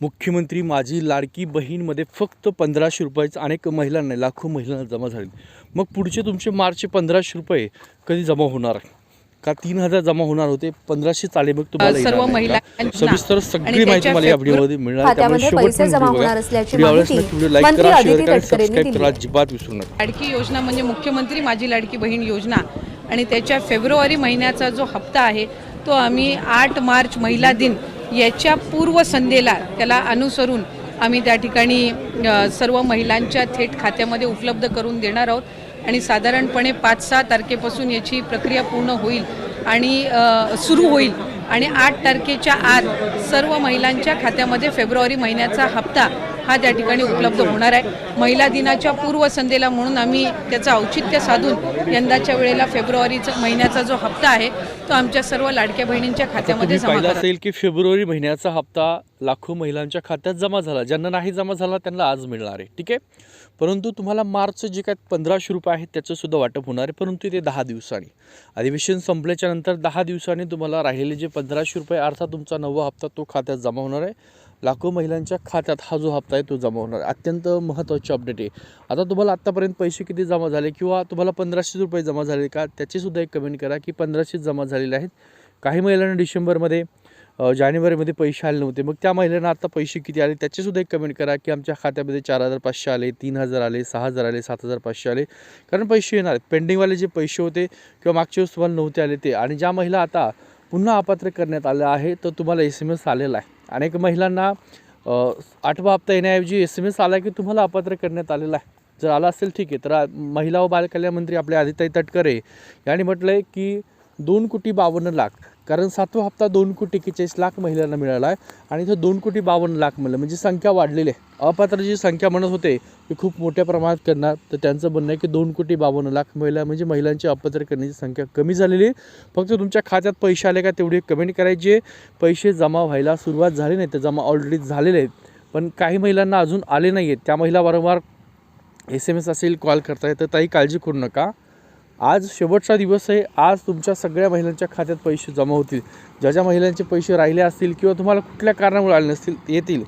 मुख्यमंत्री माझी लाडकी बहीणमध्ये फक्त पंधराशे रुपयाचं अनेक महिलांना लाखो महिलांना जमा झाले मग पुढचे तुमचे मार्चचे पंधराशे रुपये कधी जमा होणार का तीन हजार जमा होणार होते पंधराशे चाले मग तुम्हाला सर्व? महिलांना सविस्तर सगळी माहिती मला या व्हिडिओमध्ये मिळणार. त्यामुळे पैसे जमा. होणार असल्याची माहिती लाईक करा शेअर करा सबस्क्राईब. करा अजिबात विसरू नका लाडकी योजना म्हणजे मुख्यमंत्री माझी लाडकी बहीण योजना आणि त्याच्या फेब्रुवारी महिन्याचा जो हप्ता आहे तो आम्ही आठ मार्च महिला दिन याच्या पूर्वसंध्येला त्याला अनुसरून आम्ही त्या ठिकाणी सर्व महिलांच्या थेट खात्यामध्ये उपलब्ध करून देणार आहोत. आणि साधारणपणे पाच सहा तारखेपासून याची प्रक्रिया पूर्ण होईल आणि सुरू होईल. आणि आठ तारखेच्या आत सर्व महिलांच्या खात्यामध्ये फेब्रुवारी महिन्याचा हप्ता हा त्या ठिकाणी उपलब्ध होणार आहे. महिला दिनाच्या पूर्वसंध्येला म्हणून आम्ही त्याचं औचित्य साधून यंदाच्या वेळेला फेब्रुवारीचा महिन्याचा जो हप्ता आहे तो आमच्या सर्व लाडक्या बहिणींच्या खात्यामध्ये जमा असेल की फेब्रुवारी महिन्याचा हप्ता लाखो महिलांच्या खात्यात जमा झाला. ज्यांना नाही जमा झाला त्यांना आज मिळणार आहे. ठीक आहे? परंतु तुम्हाला मार्च जे काय पंधराशे रुपये आहेत त्याचं सुद्धा वाटप होणार आहे. परंतु ते दहा दिवसांनी. अधिवेशन संपल्याच्या नंतर दहा दिवसांनी तुम्हाला राहिलेले जे पंधराशे रुपये अर्थात तुमचा नववा हप्ता तो खात्यात जमा होणार आहे. लाखो महिलांच्या खात्यात हा जो हप्ता आहे तो जमा होणार अत्यंत महत्त्वाची अपडेट आहे. आता तुम्हाला आत्तापर्यंत पैसे किती जमा झाले किंवा तुम्हाला पंधराशे रुपये जमा झाले का? त्याचीसुद्धा एक कमेंट करा की पंधराशे जमा झालेले आहेत. काही महिलांना डिसेंबरमध्ये जानेवारीमध्ये पैसे आले नव्हते. मग त्या महिलांना आता पैसे किती आले? त्याचेसुद्धा एक कमेंट करा की आमच्या खात्यामध्ये चार हजार पाचशे आले तीन हजार आले सहा हजार आले सात हजार पाचशे आले. कारण पैसे येणार आहेत. पेंडिंगवाले जे पैसे होते किंवा मागच्या वेळेस तुम्हाला नव्हते आले ते. आणि ज्या महिला आता पुन्हा अपात्र करण्यात आल्या आहे तर तुम्हाला एस एम एस आलेला आहे. अनेक महिलांना आठवा हप्ता येण्याऐवजी एस एम एस आला की तुम्हाला अपात्र करण्यात आलेला आहे. जर आला असेल ठीक आहे. तर महिला व बालकल्याण मंत्री आपले आदिताई तटकरे यांनी म्हटलं आहे की दोन कोटी बावन्न लाख कारण सातवा हप्ता दोन कोटी एक्केचाळीस लाख महिलांना मिळाला आहे. आणि इथं दोन कोटी बावन्न लाख म्हणलं म्हणजे संख्या वाढलेली आहे. अपात्र जी संख्या म्हणत होते की खूप मोठ्या प्रमाणात करणार. तर त्यांचं म्हणणं आहे की दोन कोटी बावन्न लाख महिला म्हणजे महिलांची अपात्र करण्याची संख्या कमी झालेली आहे. फक्त तुमच्या खात्यात पैसे आले का तेवढे कमेंट करायचे. पैसे जमा व्हायला सुरुवात झाली नाही तर जमा ऑलरेडी झालेले आहेत. पण काही महिलांना अजून आले नाही आहेत त्या महिला वारंवार एस एम एस असेल कॉल करताय तर ताई काळजी करू नका. आज शेवटचा दिवस आहे. आज तुमच्या सगळ्या महिलांच्या खात्यात पैसे जमा होतील. ज्या ज्या महिलांचे पैसे राहिले असतील किंवा तुम्हाला कुठल्या कारणामुळे आले नसतील येतील.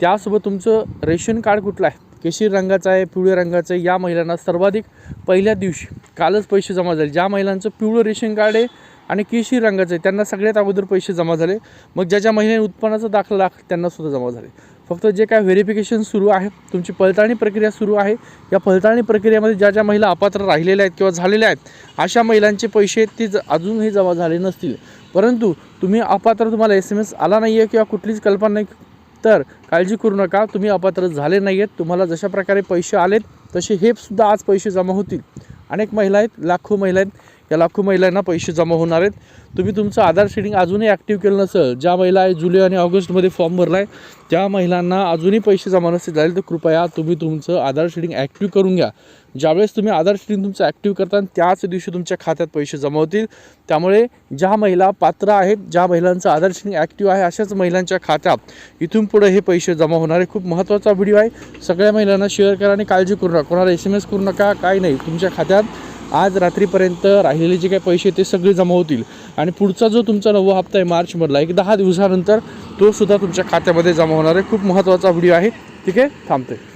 त्यासोबत तुमचं रेशन कार्ड कुठलं आहे? केशीर रंगाचं आहे पिवळ्या रंगाचं आहे. या महिलांना सर्वाधिक पहिल्या दिवशी कालच पैसे जमा झाले. ज्या महिलांचं पिवळं रेशन कार्ड आहे आणि केशीर रंगाचं आहे त्यांना सगळ्यात अगोदर पैसे जमा झाले. मग ज्या ज्या महिलांनी उत्पन्नाचा दाखला दाखल त्यांनासुद्धा जमा झाले. फक्त जे काय व्हेरिफिकेशन सुरू आहे तुमची पडताळणी प्रक्रिया सुरू आहे या पडताळणी प्रक्रियेमध्ये ज्या ज्या महिला अपात्र राहिलेल्या आहेत किंवा झालेल्या आहेत अशा महिलांचे पैसे ते ज- अजूनही जमा झाले नसतील. परंतु तुम्ही अपात्र तुम्हाला एस एम एस आला नाही आहे किंवा कुठलीच कल्पना नाही तर काळजी करू नका तुम्ही अपात्र झाले नाही आहेत तुम्हाला जशा प्रकारे पैसे आलेत तसे हे सुद्धा आज पैसे जमा होतील. अनेक महिला आहेत लाखो महिला आहेत या लाखो महिलांना पैसे जमा होणार आहेत. तुम्ही तुमचं आधार शेडिंग अजूनही ॲक्टिव्ह केलं नसेल ज्या महिला आहे जुलै आणि ऑगस्टमध्ये फॉर्म भरला आहे त्या महिलांना अजूनही पैसे जमा नसतील झाले तर कृपया तुम्ही तुमचं आधार शेडिंग ॲक्टिव्ह करून घ्या. ज्यावेळेस तुम्ही आधार शेडिंग तुमचं ॲक्टिव्ह करता त्याच दिवशी तुमच्या खात्यात पैसे जमा होतील. त्यामुळे ज्या महिला पात्र आहेत ज्या महिलांचं आधार शेडिंग ॲक्टिव्ह आहे अशाच महिलांच्या खात्यात इथून पुढे हे पैसे जमा होणार आहे खूप महत्त्वाचा व्हिडिओ आहे. सगळ्या महिलांना शेअर करा आणि काळजी करू नका. कोणाला एस एम एस करू नका काय नाही. तुमच्या खात्यात आज रात्रीपर्यंत राहिलेले जे काही पैसे ते सगळे जमा होतील. आणि पुढचा जो तुमचा नववा हप्ता आहे मार्चमधला एक दहा दिवसानंतर तो सुद्धा तुमच्या खात्यामध्ये जमा होणार आहे. खूप महत्त्वाचा व्हिडिओ आहे. ठीक आहे? थांबते